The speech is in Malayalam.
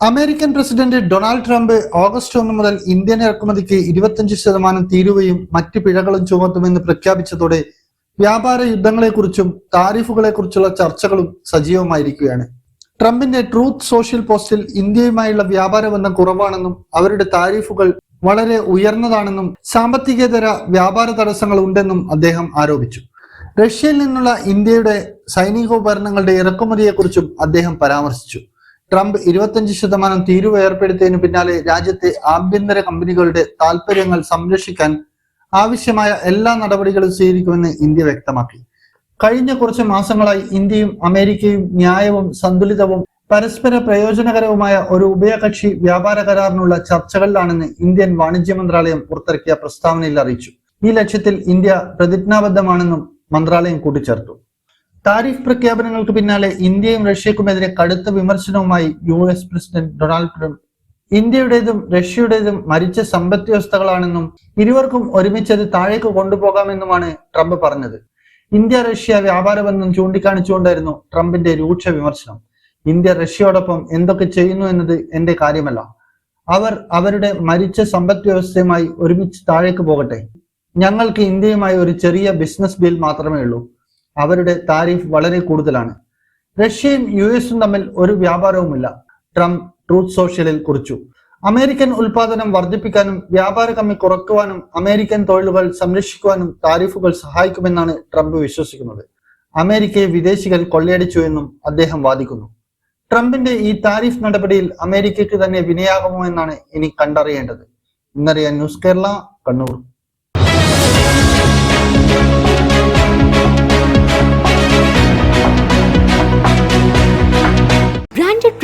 American president Donald Trump August ഒന്ന് മുതൽ ഇന്ത്യൻ ഇറക്കുമതിക്ക് ഇരുപത്തിയഞ്ച് ശതമാനം തീരുവയും മറ്റ് പിഴകളും ചുമത്തുമെന്ന് പ്രഖ്യാപിച്ചതോടെ വ്യാപാര യുദ്ധങ്ങളെക്കുറിച്ചും താരിഫുകളെക്കുറിച്ചുള്ള ചർച്ചകളും സജീവമായിരിക്കുകയാണ്. ട്രംപിന്റെ ട്രൂത്ത് സോഷ്യൽ പോസ്റ്റിൽ ഇന്ത്യയുമായുള്ള വ്യാപാര ബന്ധം കുറവാണെന്നും അവരുടെ താരിഫുകൾ വളരെ ഉയർന്നതാണെന്നും സാമ്പത്തികേതര വ്യാപാര തടസ്സങ്ങൾ ഉണ്ടെന്നും അദ്ദേഹം ആരോപിച്ചു. റഷ്യയിൽ നിന്നുള്ള ഇന്ത്യയുടെ സൈനികോപകരണങ്ങളുടെ ഇറക്കുമതിയെക്കുറിച്ചും അദ്ദേഹം പരാമർശിച്ചു. ട്രംപ് ഇരുപത്തഞ്ച് ശതമാനം തീരുവ ഏർപ്പെടുത്തിയതിനു പിന്നാലെ രാജ്യത്തെ ആഭ്യന്തര കമ്പനികളുടെ താൽപര്യങ്ങൾ സംരക്ഷിക്കാൻ ആവശ്യമായ എല്ലാ നടപടികളും സ്വീകരിക്കുമെന്ന് ഇന്ത്യ വ്യക്തമാക്കി. കഴിഞ്ഞ കുറച്ച് മാസങ്ങളായി ഇന്ത്യയും അമേരിക്കയും ന്യായവും സന്തുലിതവും പരസ്പര പ്രയോജനകരവുമായ ഒരു ഉഭയകക്ഷി വ്യാപാര കരാറിനുള്ള ചർച്ചകളിലാണെന്ന് ഇന്ത്യൻ വാണിജ്യ മന്ത്രാലയം പുറത്തിറക്കിയ പ്രസ്താവനയിൽ അറിയിച്ചു. ഈ ലക്ഷ്യത്തിൽ ഇന്ത്യ പ്രതിജ്ഞാബദ്ധമാണെന്നും മന്ത്രാലയം കൂട്ടിച്ചേർത്തു. താരിഫ് പ്രഖ്യാപനങ്ങൾക്ക് പിന്നാലെ ഇന്ത്യയും റഷ്യക്കുമെതിരെ കടുത്ത വിമർശനവുമായി U S president Donald Trump. ഇന്ത്യയുടേതും റഷ്യയുടേതും മരിച്ച സമ്പദ് വ്യവസ്ഥകളാണെന്നും ഇരുവർക്കും ഒരുമിച്ചത് താഴേക്ക് കൊണ്ടുപോകാമെന്നുമാണ് ട്രംപ് പറഞ്ഞത്. ഇന്ത്യ റഷ്യ വ്യാപാര ബന്ധം ചൂണ്ടിക്കാണിച്ചുകൊണ്ടായിരുന്നു ട്രംപിന്റെ രൂക്ഷ വിമർശനം. ഇന്ത്യ റഷ്യയോടൊപ്പം എന്തൊക്കെ ചെയ്യുന്നു എന്നത് എന്റെ കാര്യമല്ല. അവർ അവരുടെ മരിച്ച സമ്പദ് വ്യവസ്ഥയുമായി ഒരുമിച്ച് താഴേക്ക് പോകട്ടെ. ഞങ്ങൾക്ക് ഇന്ത്യയുമായി ഒരു ചെറിയ ബിസിനസ് ബിൽ മാത്രമേ ഉള്ളൂ. അവരുടെ താരിഫ് വളരെ കൂടുതലാണ്. റഷ്യയും യു എസും തമ്മിൽ ഒരു വ്യാപാരവുമില്ല. ട്രംപ് ട്രൂത്ത് സോഷ്യലിൽ കുറിച്ചു. അമേരിക്കൻ ഉൽപാദനം വർദ്ധിപ്പിക്കാനും വ്യാപാര കമ്മി കുറക്കുവാനും അമേരിക്കൻ തൊഴിലുകൾ സംരക്ഷിക്കുവാനും താരിഫുകൾ സഹായിക്കുമെന്നാണ് ട്രംപ് വിശ്വസിക്കുന്നത്. അമേരിക്കയെ വിദേശികൾ കൊള്ളയടിച്ചു എന്നും അദ്ദേഹം വാദിക്കുന്നു. ട്രംപിന്റെ ഈ താരിഫ് നടപടിയിൽ അമേരിക്കയ്ക്ക് തന്നെ വിനയാകുമോ എന്നാണ് ഇനി കണ്ടറിയേണ്ടത്. ഇന്നറിയാൻ ന്യൂസ് കേരള കണ്ണൂർ.